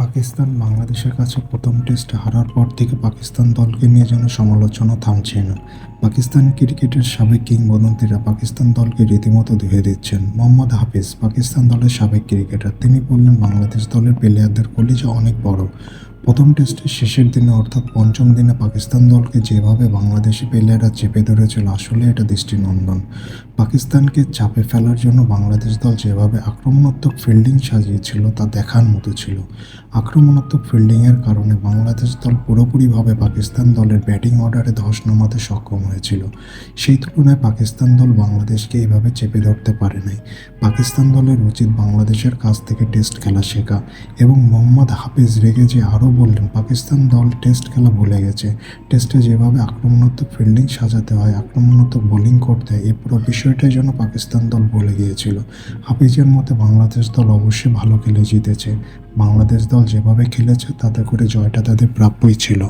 পাকিস্তান বাংলাদেশের কাছে প্রথম টেস্টে হারার পর থেকে পাকিস্তান দলকে নিয়ে যেন সমালোচনা থামছে না। পাকিস্তান ক্রিকেটের সাবেক কিংবদন্তিরা পাকিস্তান দলকে রীতিমতো ধুয়ে দিচ্ছেন। মোহাম্মদ হাফিজ, পাকিস্তান দলের সাবেক ক্রিকেটার। তিনি বললেন, বাংলাদেশ দলের প্লেয়ারদের কলিজা অনেক বড়। প্রথম টেস্টের শেষের দিনে, অর্থাৎ পঞ্চম দিনে পাকিস্তান দলকে যেভাবে বাংলাদেশি প্লেয়াররা চেপে ধরেছিল, আসলে এটা দৃষ্টিনন্দন। পাকিস্তানকে চাপে ফেলার জন্য বাংলাদেশ দল যেভাবে আক্রমণাত্মক ফিল্ডিং সাজিয়েছিল তা দেখার মতো ছিল। আক্রমণাত্মক ফিল্ডিংয়ের কারণে বাংলাদেশ দল পুরোপুরিভাবে পাকিস্তান দলের ব্যাটিং অর্ডারে ধস নামাতে সক্ষম হয়েছিল। সেই তুলনায় পাকিস্তান দল বাংলাদেশকে এইভাবে চেপে ধরতে পারে নাই। পাকিস্তান দলের উচিত বাংলাদেশের কাছ থেকে টেস্ট খেলা শেখা এবং মোহাম্মদ হাফিজ রেগে যে আরও বললেন, পাকিস্তান দল টেস্ট খেলা ভুলে গেছে। টেস্টে যেভাবে আক্রমণাত্মক ফিল্ডিং সাজাতে হয়, আক্রমণাত্মক বোলিং করতে হয় এই পুরো বিষয়টাই জন্য পাকিস্তান দল বলে গিয়েছিল। হাফিজের মতে বাংলাদেশ দল অবশ্যই ভালো খেলে জিতেছে। বাংলাদেশ দল যেভাবে খেলেছে, তাতে করে জয়টা তাদের প্রাপ্যই ছিল।